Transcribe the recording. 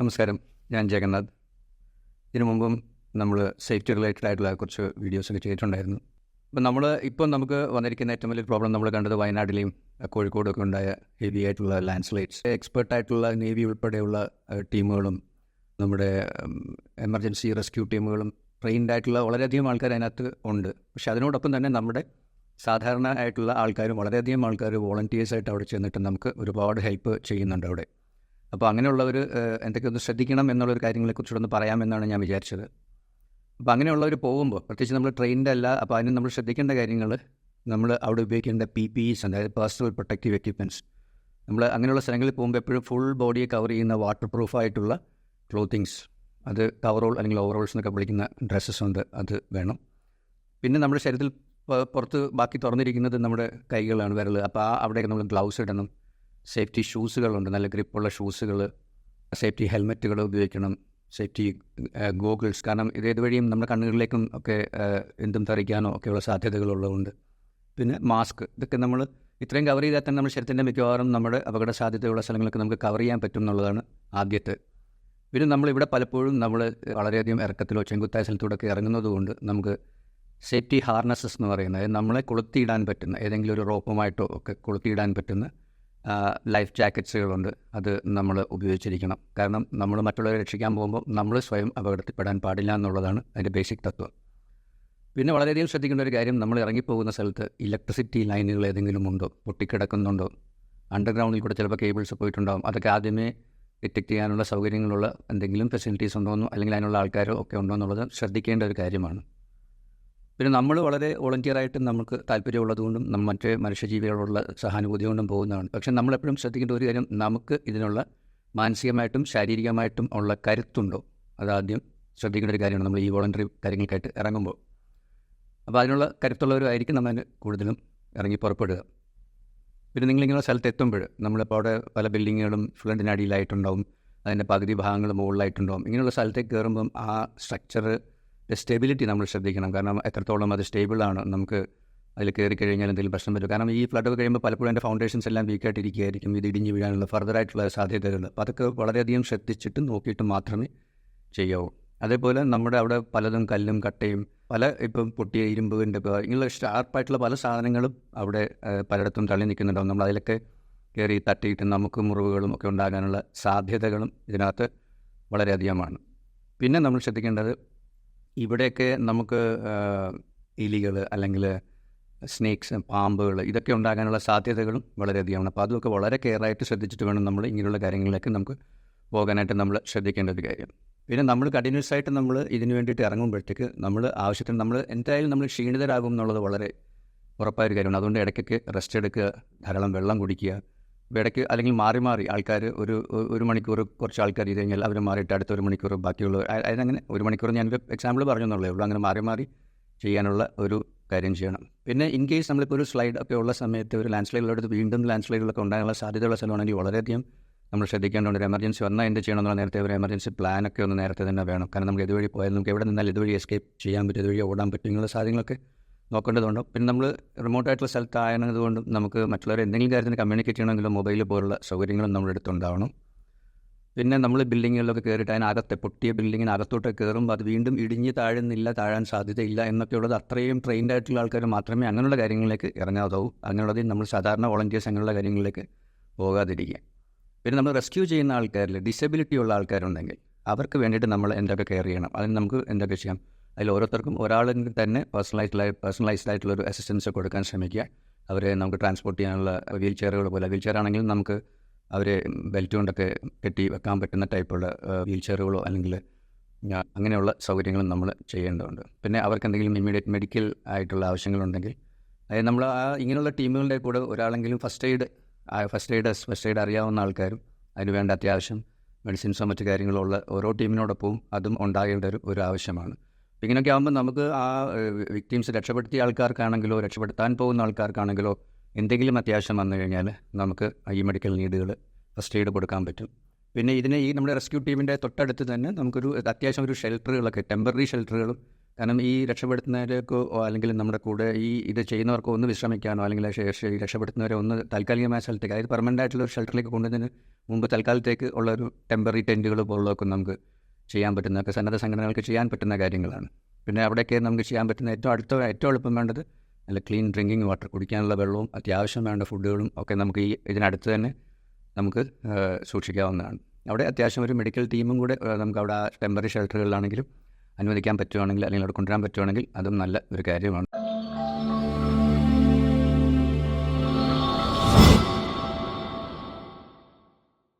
നമസ്കാരം. ഞാൻ ജഗന്നാഥ്. ഇതിനു മുമ്പും നമ്മൾ സേഫ്റ്റി റിലേറ്റഡ് ആയിട്ടുള്ള കുറച്ച് വീഡിയോസൊക്കെ ചെയ്തിട്ടുണ്ടായിരുന്നു. അപ്പം നമ്മൾ ഇപ്പം നമുക്ക് വന്നിരിക്കുന്ന ഏറ്റവും വലിയ പ്രോബ്ലം നമ്മൾ കണ്ടത് വയനാട്ടിലെയും കോഴിക്കോടൊക്കെ ഉണ്ടായ ഹെവി ആയിട്ടുള്ള ലാൻഡ് സ്ലൈഡ്സ് എക്സ്പേർട്ടായിട്ടുള്ള നേവി ഉൾപ്പെടെയുള്ള ടീമുകളും നമ്മുടെ എമർജൻസി റെസ്ക്യൂ ടീമുകളും ട്രെയിൻഡ് ആയിട്ടുള്ള വളരെയധികം ആൾക്കാർ അതിനകത്ത് ഉണ്ട്. പക്ഷേ അതിനോടൊപ്പം തന്നെ നമ്മുടെ സാധാരണ ആയിട്ടുള്ള ആൾക്കാരും വളരെയധികം ആൾക്കാർ വോളണ്ടിയേഴ്സായിട്ട് അവിടെ ചെന്നിട്ട് നമുക്ക് ഒരുപാട് ഹെൽപ്പ് ചെയ്യുന്നുണ്ട് അവിടെ. അപ്പോൾ അങ്ങനെയുള്ളവർ എന്തൊക്കെയൊന്ന് ശ്രദ്ധിക്കണം എന്നുള്ളൊരു കാര്യങ്ങളെക്കുറിച്ചൊന്ന് പറയാമെന്നാണ് ഞാൻ വിചാരിച്ചത്. അപ്പോൾ അങ്ങനെയുള്ളവർ പോകുമ്പോൾ പ്രത്യേകിച്ച് നമ്മൾ ട്രെയിനിന്റെ അല്ല അപ്പോൾ അതിന് നമ്മൾ ശ്രദ്ധിക്കേണ്ട കാര്യങ്ങൾ നമ്മൾ അവിടെ ഉപയോഗിക്കേണ്ട പി പി ഇസ് അതായത് പേഴ്സണൽ പ്രൊട്ടക്റ്റീവ് എക്യുപ്മെന്റ്സ് നമ്മൾ അങ്ങനെയുള്ള സ്ഥലങ്ങളിൽ പോകുമ്പോൾ എപ്പോഴും ഫുൾ ബോഡിയെ കവർ ചെയ്യുന്ന വാട്ടർ പ്രൂഫ് ആയിട്ടുള്ള ക്ലോത്തിങ്സ് അത് കവറോൾ അല്ലെങ്കിൽ ഓവറോൾസ് എന്നൊക്കെ വിളിക്കുന്ന ഡ്രസ്സസ് ഉണ്ട് അത് വേണം. പിന്നെ നമ്മുടെ ശരീരത്തിൽ പുറത്ത് ബാക്കി തുറന്നിരിക്കുന്നത് നമ്മുടെ കൈകളാണ് വിരൽ അപ്പോൾ ആ അവിടെയൊക്കെ നമ്മൾ ഗ്ലൗസ് ഇടണം. സേഫ്റ്റി ഷൂസുകളുണ്ട് നല്ല ഗ്രിപ്പുള്ള ഷൂസുകൾ സേഫ്റ്റി ഹെൽമെറ്റുകൾ ഉപയോഗിക്കണം സേഫ്റ്റി ഗോഗിൾസ്. കാരണം ഇത് ഇതുവഴിയും നമ്മുടെ കണ്ണുകളിലേക്കും ഒക്കെ എന്തും തെറിക്കാനോ ഒക്കെയുള്ള സാധ്യതകളുള്ളതുകൊണ്ട്. പിന്നെ മാസ്ക്. ഇതൊക്കെ നമ്മൾ ഇത്രയും കവർ ചെയ്താൽ തന്നെ നമ്മുടെ ശരീരത്തിന്റെ മിക്കവാറും നമ്മുടെ അപകട സാധ്യതയുള്ള സ്ഥലങ്ങളൊക്കെ നമുക്ക് കവർ ചെയ്യാൻ പറ്റും എന്നുള്ളതാണ് ആദ്യത്തെ. പിന്നെ നമ്മളിവിടെ പലപ്പോഴും നമ്മൾ വളരെയധികം ഇറക്കത്തിലോ ചെങ്കുത്തായ സ്ഥലത്തൂടെയൊക്കെ ഇറങ്ങുന്നതുകൊണ്ട് നമുക്ക് സേഫ്റ്റി ഹാർനസസ് എന്ന് പറയുന്നത് നമ്മളെ കൊളുത്തിയിടാൻ പറ്റുന്ന ഏതെങ്കിലും ഒരു റോപ്പുമായിട്ടോ ഒക്കെ കൊളുത്തിയിടാൻ പറ്റുന്ന ലൈഫ് ജാക്കറ്റ്സുകളുണ്ട്. അത് നമ്മൾ ഉപയോഗിച്ചിരിക്കണം. കാരണം നമ്മൾ മറ്റുള്ളവരെ രക്ഷിക്കാൻ പോകുമ്പോൾ നമ്മൾ സ്വയം അപകടത്തിൽപ്പെടാൻ പാടില്ല എന്നുള്ളതാണ് അതിന്റെ ബേസിക് തത്വം. പിന്നെ വളരെയധികം ശ്രദ്ധിക്കേണ്ട ഒരു കാര്യം നമ്മൾ ഇറങ്ങിപ്പോകുന്ന സ്ഥലത്ത് ഇലക്ട്രിസിറ്റി ലൈനുകൾ ഏതെങ്കിലും ഉണ്ടോ? പൊട്ടിക്കിടക്കുന്നുണ്ടോ? അണ്ടർഗ്രൗണ്ടിൽ കൂടെ ചിലപ്പോൾ കേബിൾസ് പോയിട്ടുണ്ടാകും അതൊക്കെ ആദ്യമേ ഡിറ്റക്ട് ചെയ്യാനുള്ള സൗകര്യങ്ങളുള്ള എന്തെങ്കിലും ഫെസിലിറ്റീസ് ഉണ്ടോ എന്നോ അല്ലെങ്കിൽ അതിനുള്ള ആൾക്കാരോ ഒക്കെ ഉണ്ടോ എന്നുള്ളത് ശ്രദ്ധിക്കേണ്ട ഒരു കാര്യമാണ്. പിന്നെ നമ്മൾ വളരെ വോളണ്ടിയറായിട്ട് നമുക്ക് താല്പര്യമുള്ളതുകൊണ്ടും നമ്മൾ മറ്റ് മനുഷ്യജീവികളോടുള്ള സഹാനുഭൂതി കൊണ്ടും പോകുന്നതാണ്. പക്ഷേ നമ്മളെപ്പോഴും ശ്രദ്ധിക്കേണ്ട ഒരു കാര്യം നമുക്ക് ഇതിനുള്ള മാനസികമായിട്ടും ശാരീരികമായിട്ടും ഉള്ള കരുത്തുണ്ടോ? അതാദ്യം ശ്രദ്ധിക്കേണ്ട ഒരു കാര്യമാണ് നമ്മൾ ഈ വോളണ്ടറി കാര്യങ്ങൾക്കായിട്ട് ഇറങ്ങുമ്പോൾ. അപ്പോൾ അതിനുള്ള കരുത്തുള്ളവരായിരിക്കും നമ്മൾ കൂടുതലും ഇറങ്ങി പുറപ്പെടുക. പിന്നെ നിങ്ങളിങ്ങനെ സ്ഥലത്ത് എത്തുമ്പോൾ നമ്മളിപ്പോൾ അവിടെ പല ബിൽഡിങ്ങുകളും ഫ്ലണ്ടിനടിയിലായിട്ടുണ്ടാവും അതിന്റെ പകുതി ഭാഗങ്ങൾ മുകളിലായിട്ടുണ്ടാവും. ഇങ്ങനെയുള്ള സ്ഥലത്തേക്ക് കയറുമ്പം ആ സ്ട്രക്ചർ സ്റ്റെബിലിറ്റി നമ്മൾ ശ്രദ്ധിക്കണം. കാരണം എത്രത്തോളം അത് സ്റ്റേബിളാണ് നമുക്ക് അതിൽ കയറി കഴിഞ്ഞാൽ എന്തെങ്കിലും പ്രശ്നം വരും. കാരണം ഈ ഫ്ലഡൊക്കെ കഴിയുമ്പോൾ പലപ്പോഴും അതിന്റെ ഫൗണ്ടേഷൻസ് എല്ലാം വീക്കായിട്ടിരിക്കുകയായിരിക്കും ഇത് ഇടിഞ്ഞു വീഴാനുള്ള ഫർദറായിട്ടുള്ള സാധ്യതകൾ അപ്പോൾ അതൊക്കെ വളരെയധികം ശ്രദ്ധിച്ചിട്ട് നോക്കിയിട്ട് മാത്രമേ ചെയ്യാവൂ. അതേപോലെ നമ്മുടെ അവിടെ പലതും കല്ലും കട്ടയും പല ഇപ്പം പൊട്ടിയ ഇരുമ്പിന്റെ ഇങ്ങനെയുള്ള ഷാർപ്പായിട്ടുള്ള പല സാധനങ്ങളും അവിടെ പലയിടത്തും തള്ളി നിൽക്കുന്നുണ്ടാവും. നമ്മൾ അതിലൊക്കെ കയറി തട്ടിയിട്ട് നമുക്ക് മുറിവുകളും ഒക്കെ ഉണ്ടാകാനുള്ള സാധ്യതകളും ഇതിനകത്ത് വളരെയധികമാണ്. പിന്നെ നമ്മൾ ശ്രദ്ധിക്കേണ്ടത് ഇവിടെയൊക്കെ നമുക്ക് എലികൾ അല്ലെങ്കിൽ സ്നേക്സ് പാമ്പുകൾ ഇതൊക്കെ ഉണ്ടാകാനുള്ള സാധ്യതകളും വളരെയധികമാണ്. അപ്പോൾ അതൊക്കെ വളരെ കെയറായിട്ട് ശ്രദ്ധിച്ചിട്ട് വേണം നമ്മൾ ഇങ്ങനെയുള്ള കാര്യങ്ങളിലേക്ക് നമുക്ക് പോകാനായിട്ട് നമ്മൾ ശ്രദ്ധിക്കേണ്ട ഒരു കാര്യം. പിന്നെ നമ്മൾ കണ്ടിന്യൂസ് ആയിട്ട് നമ്മൾ ഇതിന് വേണ്ടിയിട്ട് ഇറങ്ങുമ്പോഴത്തേക്ക് നമ്മൾ ആവശ്യത്തിന് നമ്മൾ എന്തായാലും നമ്മൾ ക്ഷീണിതരാകും എന്നുള്ളത് വളരെ ഉറപ്പായൊരു കാര്യമാണ്. അതുകൊണ്ട് ഇടയ്ക്കൊക്കെ റെസ്റ്റ് എടുക്കുക ധാരാളം വെള്ളം കുടിക്കുക ഇടയ്ക്ക് അല്ലെങ്കിൽ മാറി മാറി ആൾക്കാർ ഒരു ഒരു മണിക്കൂർ കുറച്ച് ആൾക്കാർ ചെയ്ത് കഴിഞ്ഞാൽ അവർ മാറിയിട്ട് അടുത്ത ഒരു മണിക്കൂർ ബാക്കിയുള്ള അതിനങ്ങനെ ഒരു മണിക്കൂർ ഞാനൊരു എക്സാമ്പിൾ പറഞ്ഞെന്നുള്ളേ ഉള്ളൂ. അങ്ങനെ മാറി മാറി ചെയ്യാനുള്ള ഒരു കാര്യം ചെയ്യണം. പിന്നെ ഇൻ കേസ് നമ്മളിപ്പോൾ ഒരു സ്ലൈഡ് ഒക്കെ ഉള്ള സമയത്ത് ഒരു ലാൻഡ് സ്ലൈഡിലെടുത്ത് വീണ്ടും ലാൻഡ് സ്ലൈഡുകളൊക്കെ ഉണ്ടാകാനുള്ള സാധ്യതയുള്ള സ്ഥലമാണെങ്കിൽ വളരെയധികം നമ്മൾ ശ്രദ്ധിക്കേണ്ടതുണ്ട്. ഒരു എമർജൻസി വന്നാൽ എന്ത് ചെയ്യണമെന്നുള്ള നേരത്തെ ഒരു എമർജൻസി പ്ലാൻ ഒക്കെ ഒന്ന് നേരത്തെ തന്നെ വേണം. കാരണം നമുക്ക് ഇതുവഴി പോയാൽ നമുക്ക് എവിടെ നിന്നാൽ ഇതുവഴി എസ്കേപ്പ് ചെയ്യാൻ പറ്റും. ഇതുവഴി ഓടാൻ പറ്റും. ഇങ്ങനെയുള്ള സാധ്യങ്ങളൊക്കെ നോക്കേണ്ടതുണ്ട്. പിന്നെ നമ്മൾ റിമോട്ടായിട്ടുള്ള സ്ഥലത്തായതുകൊണ്ടും നമുക്ക് മറ്റുള്ളവരെ എന്തെങ്കിലും കാര്യത്തിന് കമ്മ്യൂണിക്കേറ്റ് ചെയ്യണമെങ്കിലും മൊബൈൽ പോലുള്ള സൗകര്യങ്ങളും നമ്മുടെ അടുത്തുണ്ടാവണം പിന്നെ നമ്മൾ ബിൽഡിങ്ങുകളിലൊക്കെ കയറിയിട്ട് അതിനകത്തെ പൊട്ടിയ ബിൽഡിങ്ങിന് അകത്തോട്ട് കയറുമ്പോൾ അത് വീണ്ടും ഇടിഞ്ഞ് താഴുന്നില്ല താഴാൻ സാധ്യതയില്ല എന്നൊക്കെയുള്ളത് അത്രയും ട്രെയിൻഡ് ആയിട്ടുള്ള ആൾക്കാർ മാത്രമേ അങ്ങനെയുള്ള കാര്യങ്ങളിലേക്ക് ഇറങ്ങാതാവൂ അങ്ങനെയുള്ളതിൽ നമ്മൾ സാധാരണ വോളണ്ടിയേഴ്സ് അങ്ങനെയുള്ള കാര്യങ്ങളിലേക്ക് പോകാതിരിക്കുക. പിന്നെ നമ്മൾ റെസ്ക്യൂ ചെയ്യുന്ന ആൾക്കാരിൽ ഡിസബിലിറ്റി ഉള്ള ആൾക്കാരുണ്ടെങ്കിൽ അവർക്ക് വേണ്ടിയിട്ട് നമ്മൾ എന്തൊക്കെ കെയർ ചെയ്യണം? അതിന് നമുക്ക് എന്തൊക്കെ ചെയ്യാം? അതിൽ ഓരോരുത്തർക്കും ഒരാളിന് തന്നെ പേഴ്സണലൈസ്ഡ് പേഴ്സണലൈസ്ഡ് ആയിട്ടുള്ള ഒരു അസിസ്റ്റൻസ് കൊടുക്കാൻ ശ്രമിക്കുക. അവരെ നമുക്ക് ട്രാൻസ്പോർട്ട് ചെയ്യാനുള്ള വീൽ ചെയറുകൾ പോലെ വീൽ ചെയർ ആണെങ്കിലും നമുക്ക് അവരെ ബെൽറ്റ് കൊണ്ടൊക്കെ കെട്ടി വെക്കാൻ പറ്റുന്ന ടൈപ്പുള്ള വീൽ ചെയറുകളോ അല്ലെങ്കിൽ അങ്ങനെയുള്ള സൗകര്യങ്ങളും നമ്മൾ ചെയ്യേണ്ടതുണ്ട്. പിന്നെ അവർക്ക് എന്തെങ്കിലും ഇമ്മീഡിയറ്റ് മെഡിക്കൽ ആയിട്ടുള്ള ആവശ്യങ്ങളുണ്ടെങ്കിൽ അതായത് നമ്മൾ ആ ഇങ്ങനെയുള്ള ടീമുകളുടെ കൂടെ ഒരാളെങ്കിലും first aid first aid first aid അറിയാവുന്ന ആൾക്കാരും അതിന് വേണ്ട അത്യാവശ്യം മെഡിസിൻസോ മറ്റു കാര്യങ്ങളോ ഉള്ള ഓരോ ടീമിനോടൊപ്പവും അതും ഉണ്ടാകേണ്ട ഒരു ഒരു ആവശ്യമാണ്. ഇങ്ങനെയൊക്കെ ആകുമ്പോൾ നമുക്ക് ആ വിക്ടീംസ് രക്ഷപ്പെടുത്തിയ ആൾക്കാർക്കാണെങ്കിലോ രക്ഷപ്പെടുത്താൻ പോകുന്ന ആൾക്കാർക്കാണെങ്കിലോ എന്തെങ്കിലും അത്യാവശ്യം വന്നു കഴിഞ്ഞാൽ നമുക്ക് ഈ മെഡിക്കൽ നീഡുകൾ ഫസ്റ്റ് എയ്ഡ് കൊടുക്കാൻ പറ്റും. പിന്നെ ഇതിനെ ഈ നമ്മുടെ റെസ്ക്യൂ ടീമിന്റെ തൊട്ടടുത്ത് തന്നെ നമുക്കൊരു അത്യാവശ്യം ഒരു ഷെൽട്ടറുകളൊക്കെ ടെമ്പററി ഷെൽട്ടറുകളും കാരണം ഈ രക്ഷപ്പെടുത്തുന്നവരെയൊക്കെ അല്ലെങ്കിൽ നമ്മുടെ കൂടെ ഈ ഇത് ചെയ്യുന്നവർക്കോ ഒന്ന് വിശ്രമിക്കാനോ അല്ലെങ്കിൽ രക്ഷപ്പെടുത്തുന്നവരെ ഒന്ന് താൽക്കാലികമായ സ്ഥലത്തേക്ക് അതായത് പെർമനന്റ് ആയിട്ടുള്ള ഒരു ഷെൽട്ടറിലേക്ക് കൊണ്ടുവന്നതിന് മുമ്പ് തൽക്കാലത്തേക്ക് ഉള്ള ഒരു ടെമ്പററി ടെന്റുകൾ പോലുള്ളതൊക്കെ നമുക്ക് ചെയ്യാൻ പറ്റുന്നതൊക്കെ സന്നദ്ധ സംഘടനകൾക്ക് ചെയ്യാൻ പറ്റുന്ന കാര്യങ്ങളാണ്. പിന്നെ അവിടെയൊക്കെ നമുക്ക് ചെയ്യാൻ പറ്റുന്ന ഏറ്റവും അടുത്ത ഏറ്റവും എളുപ്പം വേണ്ടത് നല്ല ക്ലീൻ ഡ്രിങ്കിങ് വാട്ടർ കുടിക്കാനുള്ള വെള്ളവും അത്യാവശ്യം വേണ്ട ഫുഡുകളും ഒക്കെ നമുക്ക് ഈ ഇതിനടുത്ത് തന്നെ നമുക്ക് സൂക്ഷിക്കാവുന്നതാണ്. അവിടെ അത്യാവശ്യം ഒരു മെഡിക്കൽ ടീമും കൂടെ നമുക്ക് അവിടെ ആ ടെമ്പററി ഷെൽട്ടറുകളിലാണെങ്കിലും അനുവദിക്കാൻ പറ്റുവാണെങ്കിൽ അല്ലെങ്കിൽ അവിടെ കൊണ്ടുവരാൻ പറ്റുവാണെങ്കിൽ അതും നല്ല ഒരു കാര്യമാണ്.